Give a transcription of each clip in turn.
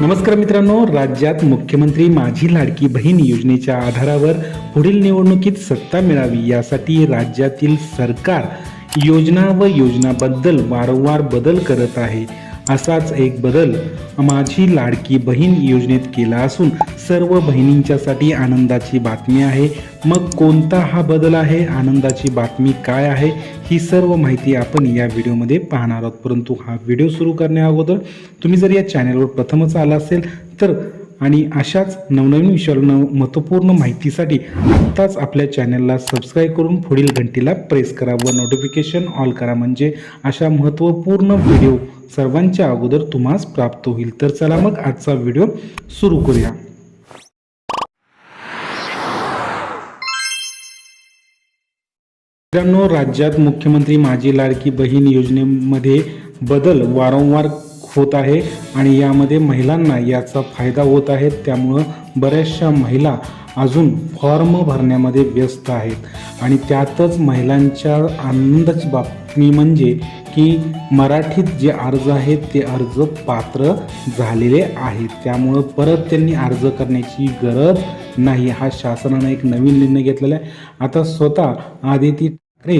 नमस्कार मित्रांनो राज्यात मुख्यमंत्री माझी लाडकी बहीण योजनेच्या आधारावर पुढील निवडणुकीत सत्ता मिळावी यासाठी राज्यातील सरकार योजना व योजनाबद्दल वारंवार बदल करत आहे. असाच एक बदल माझी लाडकी बहीण योजनेत केला असून सर्व बहिणींच्यासाठी आनंदाची बातमी आहे. मग कोणता हा बदल आहे? आनंदाची बातमी काय आहे? ही सर्व माहिती आपण या व्हिडिओमध्ये पाहणार आहोत. परंतु हा व्हिडिओ सुरू करण्या अगोदर तुम्ही जर या चॅनलवर प्रथमच आला असेल तर आणि अशाच नवनवीन विषयावर नव महत्त्वपूर्ण माहितीसाठी आत्ताच आपल्या चॅनलला सबस्क्राईब करून पुढील घंटीला प्रेस करा व नोटिफिकेशन ऑल करा. म्हणजे अशा महत्त्वपूर्ण व्हिडिओ सर्वांच्या अगोदर तुम्हास प्राप्त होईल. तर चला मग आजचा व्हिडिओ सुरू करूया. मित्रांनो राज्यात मुख्यमंत्री माझी लाडकी बहीण योजनेमध्ये बदल वारंवार होत आहे आणि यामध्ये महिलांना याचा फायदा होत आहे. त्यामुळं बऱ्याचशा महिला अजून फॉर्म भरण्यामध्ये व्यस्त आहेत. आणि त्यातच महिलांच्या आनंदाची बातमी म्हणजे की मराठीत जे अर्ज आहेत ते अर्ज पात्र झालेले आहेत. त्यामुळं परत त्यांनी अर्ज करण्याची गरज नाही. हा शासनानं एक नवीन निर्णय घेतलेला आहे. आता स्वतः आदिती ठाकरे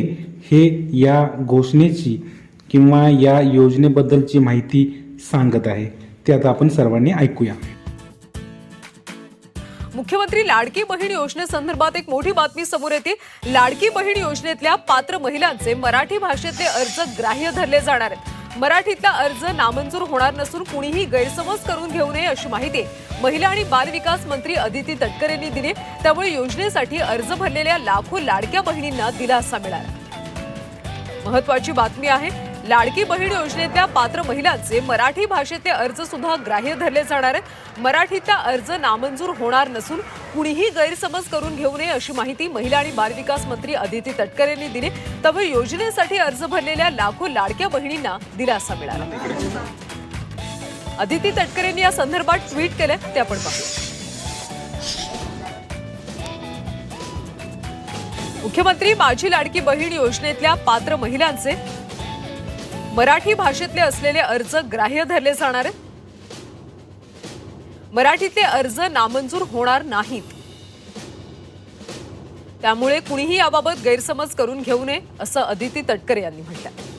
हे या घोषणेची किंवा या योजनेबद्दलची माहिती सांगत आहे. ते आता आपण सर्वांनी ऐकूया. मुख्यमंत्री लाडकी बहीण योजनेसंदर्भात एक मोठी बातमी समोर येते. लाडकी बहीण योजनेतल्या पात्र महिलांचे मराठी भाषेतले अर्ज ग्राह्य धरले जाणार आहेत. मराठीतला अर्ज नामंजूर होणार नसून कुणीही गैरसमज करून घेऊ नये अशी माहिती महिला आणि बाल विकास मंत्री अदिती तटकर यांनी दिली. त्यामुळे योजनेसाठी अर्ज भरलेल्या लाखो लाडक्या बहिणींना दिलासा मिळाला. महत्वाची बातमी आहे लाडकी बहीण योजनेतल्या पात्र महिलांचे मराठी भाषेतले अर्ज सुद्धा ग्राह्य धरले जाणार आहेत. मराठीतला अर्ज नामंजूर होणार नसून कुणीही गैरसमज करून घेऊ नये अशी माहिती महिला आणि बालविकास मंत्री अदिती तटकर यांनी दिली. त्यामुळे योजनेसाठी अर्ज भरलेल्या लाखो लाडक्या बहिणींना दिलासा मिळाला. अदिती तटकर यांनी या संदर्भात ट्विट केलंय ते आपण पाहू मुख्यमंत्री माझी लाडकी बहीण योजनेतल्या पात्र महिलांचे मराठी भाषेतले असलेले अर्ज ग्राह्य धरले जाणार आहेत? मराठीतले अर्ज नामंजूर होणार नाहीत. त्यामुळे कुणीही याबाबत गैरसमज करून घेऊ नये असं अदिती तटकर यांनी म्हटलं